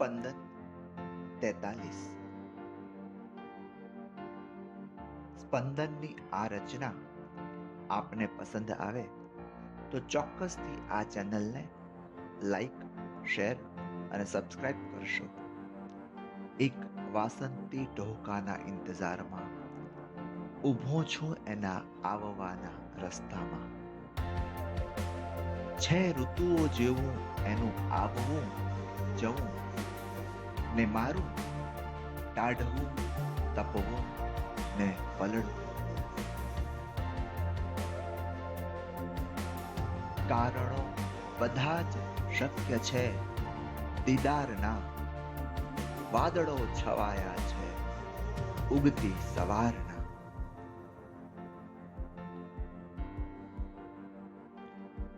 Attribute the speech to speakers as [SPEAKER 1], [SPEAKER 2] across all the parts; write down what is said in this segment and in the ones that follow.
[SPEAKER 1] સ્પંદન તેતાલીસ સ્પંદનની આ રચના આપને પસંદ આવે તો ચોક્કસથી આ ચેનલને લાઈક શેર અને સબસ્ક્રાઇબ કરશો એક વાસંતી ઢોકાના ઇંતજારમાં ઊભો છું એના આવવાના રસ્તામાં. છે ઋતુઓ જેવું એનું આવવું, જવું ને મારું, ટાઢવું, તપવું ને પલળવું. કારણો બધા જ શક્ય છે, દીદારના. વાદળો છવાયા છે, ઉગતી સવારના.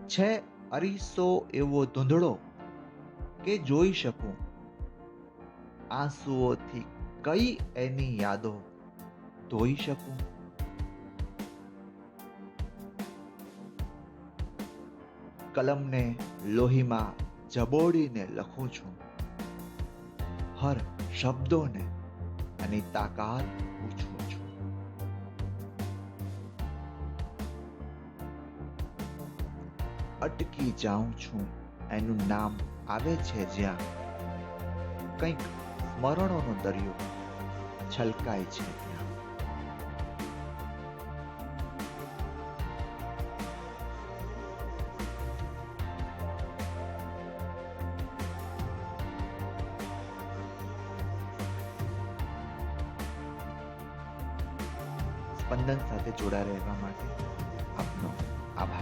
[SPEAKER 1] છે અરીસો એવો ધૂંધળો કે જોઈ શકું આંસુઓથી કઈ એની યાદો ધોઈ શકું? કલમને લોહીમાં જબોડીને લખું છું. હર શબ્દોને અને તાકાત પૂછું છું. અટકી જાઉં છું. એનું નામ આવે છે જ્યાં. કંઈક સ્મરણોનો દરિયો છલકાય છે. સ્પંદન સાથે જોડા રહેવા માટે